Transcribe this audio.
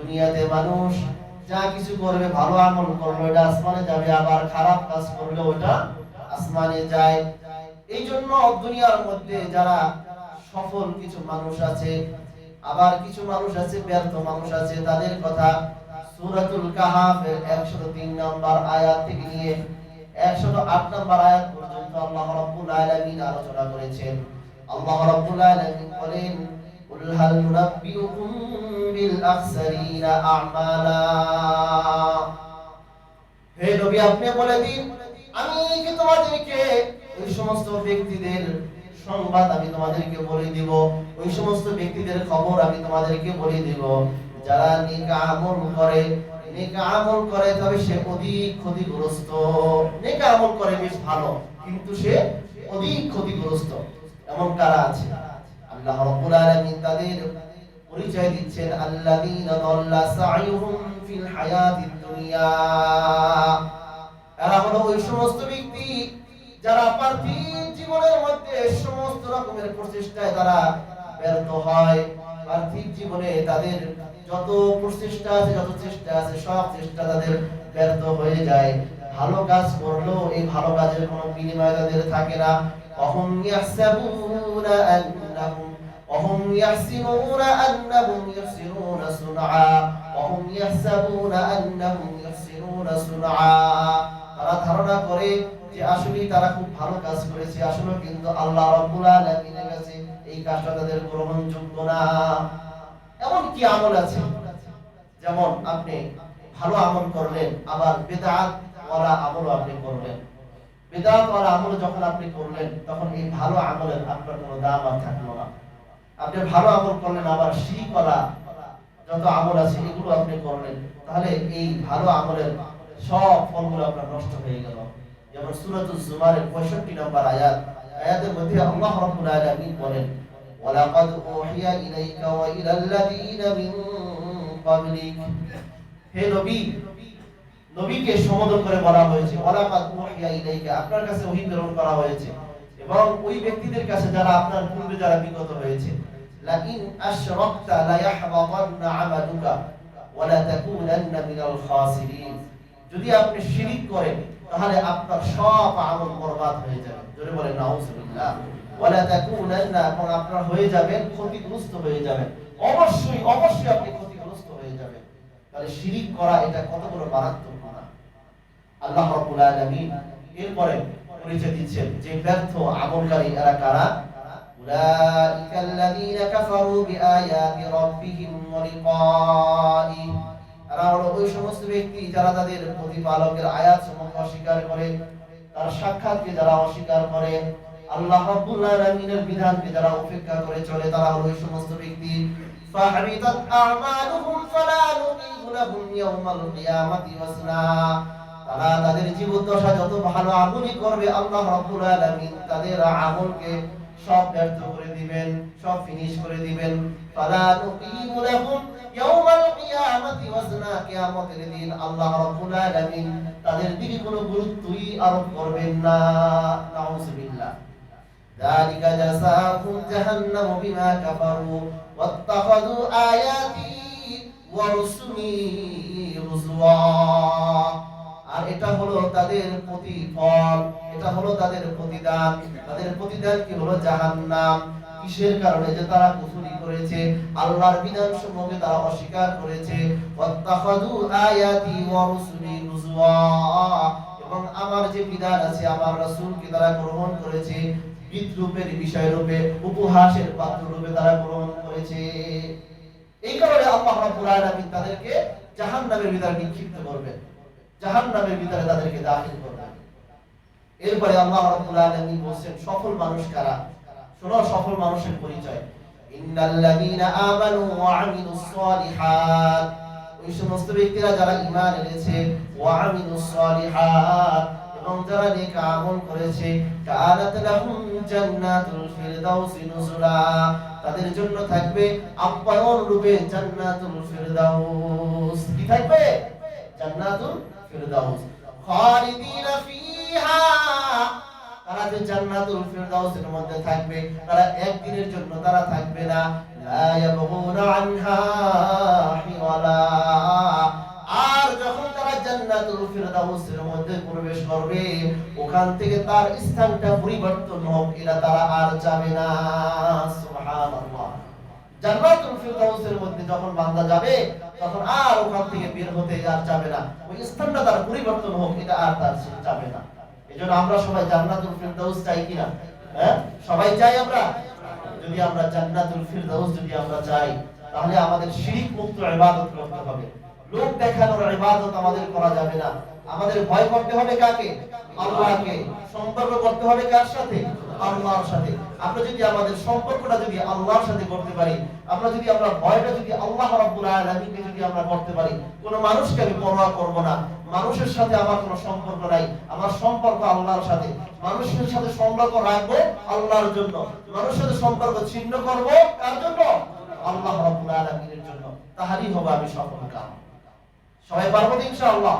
দুনিয়াতে মানুষ যা কিছু করবে, ভালো আমল করল, এটা আসমানে যাবে, আবার খারাপ কাজ করলে ওটা আসমানে যায়। এই জন্য দুনিয়ার মধ্যে যারা সফল কিছু মানুষ আছে, আবার কিছু মানুষ আছে, ব্যর্থ মানুষ আছে, তাদের কথা সূরাতুল কাহাফের 103 নম্বর আয়াত থেকে নিয়ে 108 নম্বর আয়াত পর্যন্ত আল্লাহ রাব্বুল আলামিন আলোচনা করেছেন। আল্লাহ রাব্বুল আলামিন বলেন, কুল হাল নুনাব্বিউকুম بالأخسرين أعمالا হে নবী আপনি বলে দিন আমি কি তোমাদেরকে ওই সমস্ত ব্যক্তিদের সংবাদ আমি তোমাদেরকে বলে দিব ওই সমস্ত ব্যক্তিদের খবর আমি তোমাদেরকে বলে দিব যারা নেক আমল করে নেক আমল করে তবে সে অধিক ক্ষতিগ্রস্ত নেক আমল করে বেশ ভালো কিন্তু সে অধিক ক্ষতিগ্রস্ত এমন কারা আছে আল্লাহ রাব্বুল আলামিন তাদের পরিচয় দিচ্ছেন হলো ওই সমস্ত ব্যক্তি যারা পার্থিব জীবনের মধ্যে সমস্ত রকমের প্রচেষ্টায় তারা ব্যর্থ হয়। পার্থিব জীবনে তাদের যত প্রচেষ্টা আছে, যত চেষ্টা আছে, সব চেষ্টা তাদের ব্যর্থ হয়ে যায়। ভালো কাজ করলেও এই ভালো কাজের কোনো বিনিময় তাদের থাকে না। অহম ইয়াহসাবুনা আন্নাহুম وهم يحسبون أنهم يحسنون صنعا وهم يحسبون أنهم يحسنون صنعا তারা ধারণা করে যে আসলে তারা খুব ভালো কাজ করেছে আসলে কিন্তু আল্লাহ রাব্বুল আলামিনের কাছে এই কাজটা তাদের গ্রহণযোগ্য না এমন কি আমল আছে যেমন আপনি ভালো আমল করলেন আবার বেদাত ওয়ালা আমল আপনি করলেন বেদাত ওয়ালা আমল যখন আপনি করলেন তখন এই ভালো আমলের আপনার কোনো দাম আর থাকলো না আপনি ভালো আমল করলেন, আবার শিরিক করা যত আমল আছে, এগুলো আপনি করলেন, তাহলে এই ভালো আমলের সব ফলগুলো আপনার নষ্ট হয়ে গেল। যেমন সূরাতুল জুমারের 65 নম্বর আয়াত, আয়াতের মধ্যে আল্লাহ রাব্বুল আলামিন বলেন, ওয়ালাকাদ ইলাইকা ওয়া মিন ক্বাবলিক। হে নবী, নবীকে সম্বোধন করে বলা হয়েছে, ওয়ালাকাদ উহিয়া ইলাইকা, আপনার কাছে ওহী প্রেরণ করা হয়েছে। এবং ওই ব্যক্তিদের কাছে যারা আপনার পূর্বে যারা বিগত হয়েছে ইয়াহবাতান্না আমালুকা ওয়া লা তাকুনান্না মিনাল খাসিরিন। যদি আপনি শিরিক করেন, তাহলে আপনার সব আমল বরবাদ হয়ে যাবে। জোরে বলেন, নাউজুবিল্লাহ। ওয়া লা তাকুনান্না এবং আপনার হয়ে যাবেন ক্ষতিগ্রস্ত হয়ে যাবেন অবশ্যই অবশ্যই আপনি ক্ষতিগ্রস্ত হয়ে যাবেন তাহলে শিরিক করা, এটা কত বড় মারাত্মক গুনাহ আল্লাহ রাব্বুল আলামিন এরপরে পরিচয় দিচ্ছেন যে ব্যর্থ আমলকারী এরা কারা? أولئك الذين كفروا بآيات ربهم ولقائه এরা হলো ওই সমস্ত ব্যক্তি যারা তাদের প্রতিপালকের আয়াত সমূহ অস্বীকার করে তার সাক্ষাৎকে যারা অস্বীকার করে আল্লাহ রাব্বুল আলামিনের বিধানকে যারা উপেক্ষা করে চলে তারা হলো ওই সমস্ত ব্যক্তি فحبطت أعمالهم فلا نقيم لهم يوم القيامة وزنا তারা তাদের জীবদ্দশা যত ভালো আমলই করবে আল্লাহ রাব্বুল আলামিন তাদের আমলকে সব ব্যর্থ করে দিবেন সব ফিনিশ করে দিবেন ফালা নুকিমু লাহুম ইয়াউমাল কিয়ামাতি ওয়াজনা কিয়ামতের দিন আল্লাহ রাব্বুল আলামিন তাদের দিকে কোনো গুরুত্বই আরোপ করবেন না নাউজুবিল্লাহ ذلك جزاؤهم جهنم بما كفروا واتخذوا آياتي ورسلي هزوا আর এটা হলো তাদের প্রতিফল এটা হলো তাদের প্রতিদান। তাদের প্রতিদান কি হলো? জাহান্নাম। কিসের কারণে? যে তারা কুফরি করেছে, আল্লাহর বিধান সমূহকে তারা অস্বীকার করেছে। ওয়াত্তাখাযু আয়াতি ওয়া রুসুলি হুজওয়া। এবং আমার যে বিধান আছে, আমার রাসূলকে তারা গ্রহণ করেছে, বিদ্রুপের বিষয় রূপে উপহাসের পাত্র রূপে তারা গ্রহণ করেছে। এই কারণে আল্লাহ রাব্বুল আলামিন তাদেরকে জাহান্নামের ভিতরে নিক্ষিপ্ত করবেন। জাহান্নামের ভিতরে তাদেরকে দাখিল করবেন। এরপরে আল্লাহ রাব্বুল আলামিন বলেন সফল মানুষ কারা? শোনো, সফল মানুষের পরিচয়। ইন্নাল্লাযীনা আমানু ওয়া আমিলুস সালিহাত। ওই সমস্ত ব্যক্তিরা যারা ঈমান এনেছে, ওয়া আমিলুস সালিহাত, এবং যারা নেক আমল করেছে, কানাত লাহুম জান্নাতুল ফিরদাউসি নুজুলা। তাদের জন্য থাকবে আপ্যায়ন রূপে জান্নাতুল ফিরদাউস। কি থাকবে? জান্নাতুল ফিরদাউস। খালিদিনা ফিহা। তারা যে জান্নাতুল ফিরদাউসের মধ্যে থাকবে, তারা একদিনের জন্য তারা থাকবে না। লা ইয়াবগুনা আনহা হিওয়ালা। আর যখন তারা জান্নাতুল ফিরদাউসের মধ্যে প্রবেশ করবে, ওখান থেকে তার স্থানটা পরিবর্তন হোক, এটা তারা আর যাবে না। সুবহানাল্লাহ। জান্নাতুল ফিরদাউসের মধ্যে যখন বান্দা যাবে, তখন আর ওখান থেকে বের হতে আর যাবে না। ওই স্থানটা তার পরিবর্তন হোক, এটা আর তার যাবে না। এজন্য আমরা সবাই জান্নাতুল ফিরদাউস চাই কিনা? হ্যাঁ? সবাই চাই আমরা? যদি আমরা জান্নাতুল ফিরদাউস যদি আমরা চাই, তাহলে আমাদের শিরিক মুক্ত ইবাদত করতে হবে। লোক দেখানোর ইবাদত আমাদের করা যাবে না। আমাদের ভয় করতে হবে কাকে? আল্লাহকে। সম্পর্ক করতে হবে কার সাথে? আল্লাহর সাথে। আমরা যদি আমাদের সম্পর্কটা যদি আল্লাহর সাথে করতে পারি, আমরা যদি আমরা ভয়টা যদি আল্লাহ রাব্বুল আলামিনকে যদি আমরা করতে পারি, কোন মানুষকে আমি পরোয়া করব না। মানুষের সাথে আমার কোনো সম্পর্ক নাই। আমার সম্পর্ক আল্লাহর সাথে। মানুষের সাথে সম্পর্ক রাখব আল্লাহর জন্য। মানুষের সাথে সম্পর্ক ছিন্ন করব কার জন্য? আল্লাহ রাব্বুল আলামিনের জন্য। তাহারই হবে আমি সফল সবাই পারব ইনশাআল্লাহ?